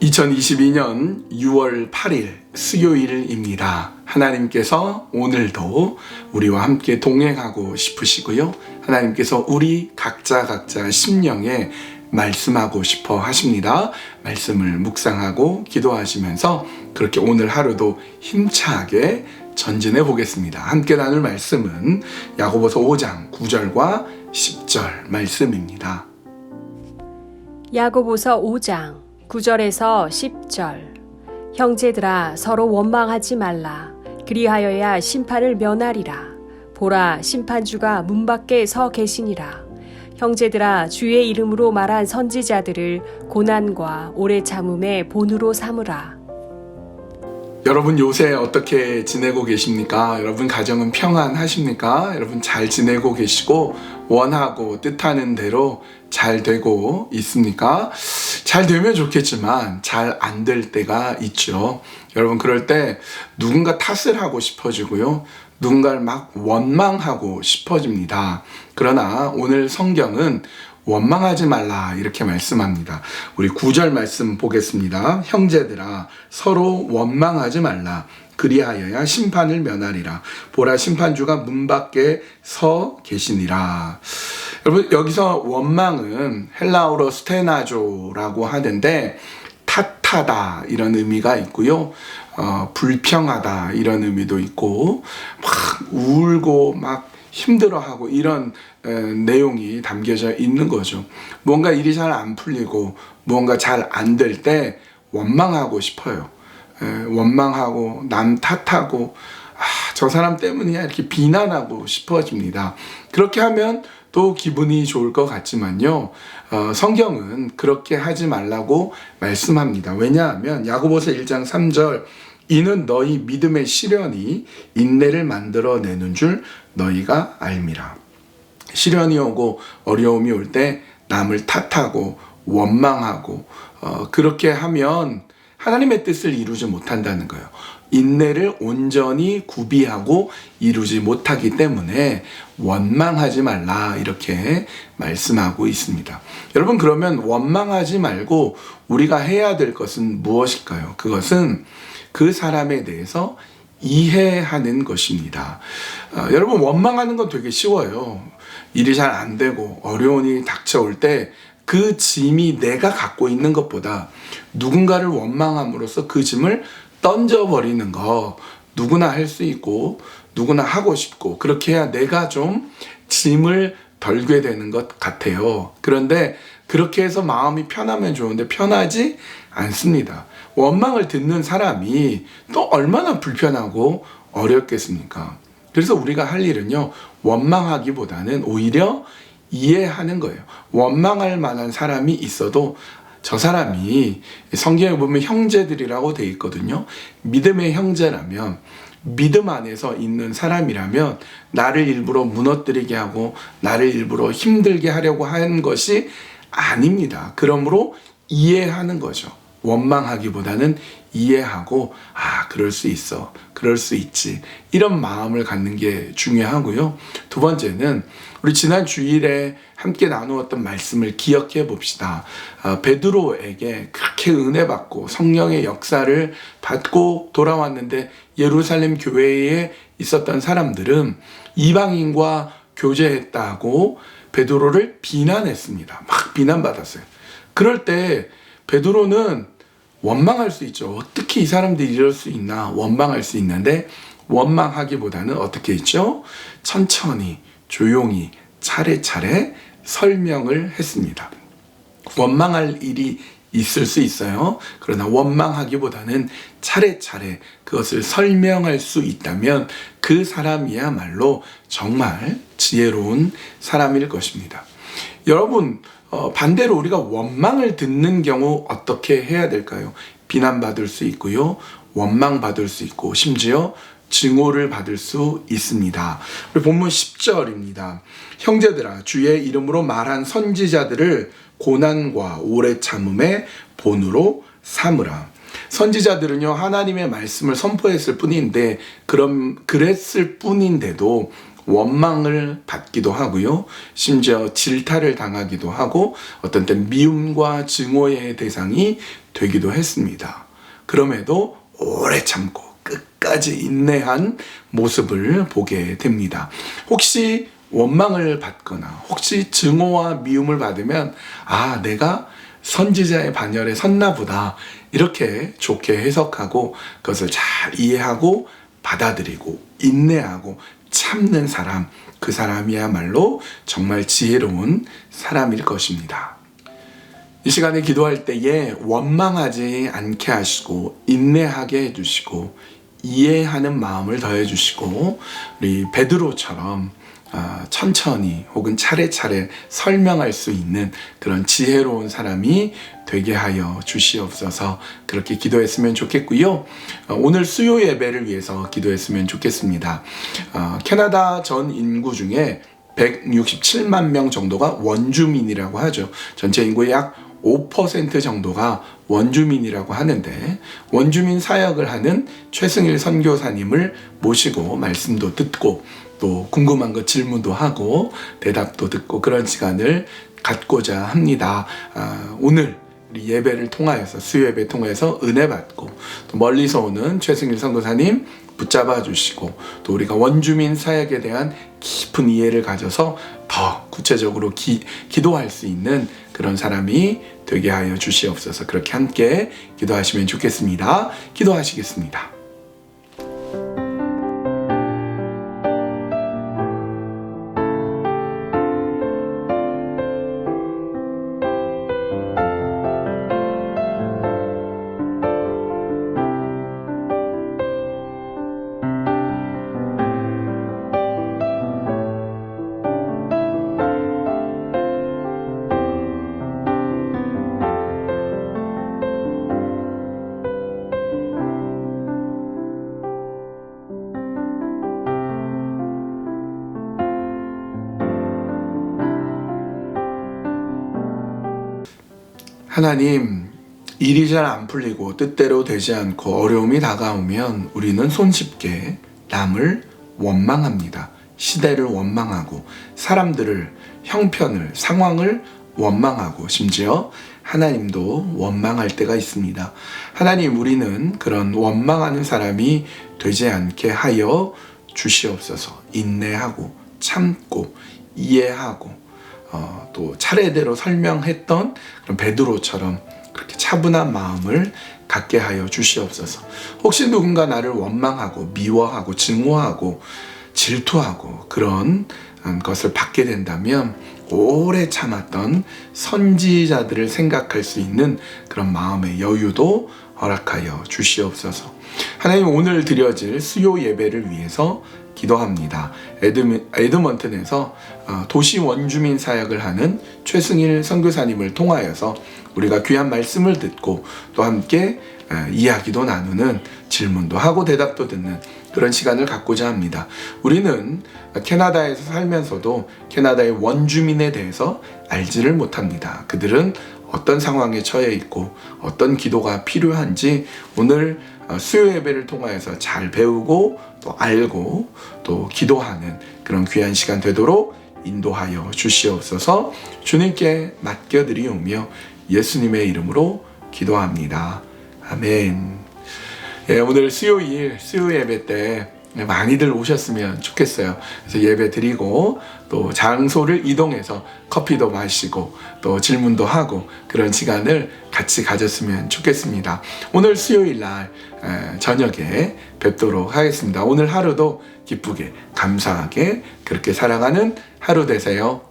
(2022년 6월 8일) 수요일입니다. 하나님께서 오늘도 우리와 함께 동행하고 싶으시고요. 하나님께서 우리 각자 각자 심령에 말씀하고 싶어 하십니다. 말씀을 묵상하고 기도하시면서 그렇게 오늘 하루도 힘차게 전진해 보겠습니다. 함께 나눌 말씀은 야고보서 5장 9절과 10절 말씀입니다. 야고보서 5장 9절에서 10절. 형제들아 서로 원망하지 말라. 그리하여야 심판을 면하리라. 보라 심판주가 문 밖에 서 계시니라. 형제들아 주의 이름으로 말한 선지자들을 고난과 오래 참음의 본으로 삼으라 여러분 요새 어떻게 지내고 계십니까? 여러분 가정은 평안하십니까? 여러분 잘 지내고 계시고 원하고 뜻하는 대로 잘 되고 있습니까? 잘 되면 좋겠지만 잘 안 될 때가 있죠. 여러분 그럴 때 누군가 탓을 하고 싶어지고요. 누군가를 막 원망하고 싶어집니다. 그러나 오늘 성경은 원망하지 말라 이렇게 말씀합니다. 우리 구절 말씀 보겠습니다. 형제들아 서로 원망하지 말라. 그리하여야 심판을 면하리라. 보라 심판주가 문 밖에 서 계시니라. 여러분 여기서 원망은 헬라어로 스테나조라고 하는데 탓하다 이런 의미가 있고요. 어, 불평하다 이런 의미도 있고 막 울고 막 힘들어하고 이런 에, 내용이 담겨져 있는 거죠. 뭔가 일이 잘 안 풀리고 뭔가 잘 안 될 때 원망하고 싶어요. 에, 원망하고 남 탓하고 아, 저 사람 때문이야 이렇게 비난하고 싶어집니다. 그렇게 하면 또 기분이 좋을 것 같지만요. 어, 성경은 그렇게 하지 말라고 말씀합니다. 왜냐하면 야고보서 1장 3절 이는 너희 믿음의 시련이 인내를 만들어내는 줄 너희가 알미라. 시련이 오고 어려움이 올 때 남을 탓하고 원망하고 어, 그렇게 하면 하나님의 뜻을 이루지 못한다는 거예요. 인내를 온전히 구비하고 이루지 못하기 때문에 원망하지 말라 이렇게 말씀하고 있습니다. 여러분 그러면 원망하지 말고 우리가 해야 될 것은 무엇일까요? 그것은 그 사람에 대해서 이해하는 것입니다. 어, 여러분 원망하는 건 되게 쉬워요. 일이 잘 안 되고 어려운 일이 닥쳐올 때 그 짐이 내가 갖고 있는 것보다 누군가를 원망함으로써 그 짐을 던져버리는 거 누구나 할 수 있고 누구나 하고 싶고 그렇게 해야 내가 좀 짐을 덜게 되는 것 같아요. 그런데 그렇게 해서 마음이 편하면 좋은데 편하지 않습니다. 원망을 듣는 사람이 또 얼마나 불편하고 어렵겠습니까? 그래서 우리가 할 일은요, 원망하기보다는 오히려 이해하는 거예요. 원망할 만한 사람이 있어도 저 사람이 성경에 보면 형제들이라고 돼 있거든요. 믿음의 형제라면 믿음 안에서 있는 사람이라면 나를 일부러 무너뜨리게 하고 나를 일부러 힘들게 하려고 하는 것이 아닙니다. 그러므로 이해하는 거죠. 원망하기보다는 이해하고 아 그럴 수 있어 그럴 수 있지 이런 마음을 갖는 게 중요하고요. 두 번째는 우리 지난 주일에 함께 나누었던 말씀을 기억해 봅시다. 아, 베드로에게 그렇게 은혜 받고 성령의 역사를 받고 돌아왔는데 예루살렘 교회에 있었던 사람들은 이방인과 교제했다고 베드로를 비난했습니다. 막 비난받았어요. 그럴 때 베드로는 원망할 수 있죠. 어떻게 이 사람들이 이럴 수 있나 원망할 수 있는데 원망하기보다는 어떻게 했죠? 천천히 조용히 차례차례 설명을 했습니다. 원망할 일이 있을 수 있어요. 그러나 원망하기보다는 차례차례 그것을 설명할 수 있다면 그 사람이야말로 정말 지혜로운 사람일 것입니다. 여러분, 어, 반대로 우리가 원망을 듣는 경우 어떻게 해야 될까요? 비난받을 수 있고요. 원망받을 수 있고, 심지어 증오를 받을 수 있습니다. 우리 본문 10절입니다. 형제들아, 주의 이름으로 말한 선지자들을 고난과 오래 참음의 본으로 삼으라. 선지자들은요 하나님의 말씀을 선포했을 뿐인데 그럼 그랬을 뿐인데도 원망을 받기도 하고요. 심지어 질타를 당하기도 하고 어떤 때 미움과 증오의 대상이 되기도 했습니다. 그럼에도 오래 참고 끝까지 인내한 모습을 보게 됩니다. 혹시 원망을 받거나 혹시 증오와 미움을 받으면 아 내가 선지자의 반열에 섰나 보다 이렇게 좋게 해석하고 그것을 잘 이해하고 받아들이고 인내하고 참는 사람 그 사람이야말로 정말 지혜로운 사람일 것입니다. 이 시간에 기도할 때에 원망하지 않게 하시고 인내하게 해주시고 이해하는 마음을 더해주시고 우리 베드로처럼 아, 천천히 혹은 차례차례 설명할 수 있는 그런 지혜로운 사람이 되게 하여 주시옵소서 그렇게 기도했으면 좋겠고요. 어, 오늘 수요 예배를 위해서 기도했으면 좋겠습니다. 어, 캐나다 전 인구 중에 167만 명 정도가 원주민이라고 하죠. 전체 인구의 약 5% 정도가 원주민이라고 하는데 원주민 사역을 하는 최승일 선교사님을 모시고 말씀도 듣고 또 궁금한 거 질문도 하고 대답도 듣고 그런 시간을 갖고자 합니다. 아, 오늘 우리 예배를 통하여서 수요 예배 통해서 은혜 받고 또 멀리서 오는 최승일 선교사님 붙잡아 주시고 또 우리가 원주민 사역에 대한 깊은 이해를 가져서 더 구체적으로 기, 기도할 수 있는 그런 사람이 되게 하여 주시옵소서 그렇게 함께 기도하시면 좋겠습니다. 기도하시겠습니다. 하나님, 일이 잘 안 풀리고 뜻대로 되지 않고 어려움이 다가오면 우리는 손쉽게 남을 원망합니다. 시대를 원망하고 사람들을 형편을 상황을 원망하고 심지어 하나님도 원망할 때가 있습니다. 하나님 우리는 그런 원망하는 사람이 되지 않게 하여 주시옵소서. 인내하고 참고 이해하고 어, 또 차례대로 설명했던 그런 베드로처럼 그렇게 차분한 마음을 갖게 하여 주시옵소서. 혹시 누군가 나를 원망하고 미워하고 증오하고 질투하고 그런 음, 것을 받게 된다면 오래 참았던 선지자들을 생각할 수 있는 그런 마음의 여유도 허락하여 주시옵소서. 하나님 오늘 드려질 수요 예배를 위해서 기도합니다. 에드미, 에드먼튼에서 어, 도시 원주민 사역을 하는 최승일 선교사님을 통하여서 우리가 귀한 말씀을 듣고 또 함께 어, 이야기도 나누는 질문도 하고 대답도 듣는 그런 시간을 갖고자 합니다. 우리는 캐나다에서 살면서도 캐나다의 원주민에 대해서 알지를 못합니다. 그들은 어떤 상황에 처해 있고 어떤 기도가 필요한지 오늘 어, 수요 예배를 통하여서 잘 배우고 또 알고 또 기도하는 그런 귀한 시간 되도록 인도하여 주시옵소서 주님께 맡겨드리오며 예수님의 이름으로 기도합니다. 아멘. 예, 오늘 수요일 수요 예배 때 많이들 오셨으면 좋겠어요. 그래서 예배 드리고 또 장소를 이동해서 커피도 마시고 또 질문도 하고 그런 시간을 같이 가졌으면 좋겠습니다. 오늘 수요일 날 에, 저녁에 뵙도록 하겠습니다. 오늘 하루도 기쁘게 감사하게 그렇게 살아가는 하루 되세요.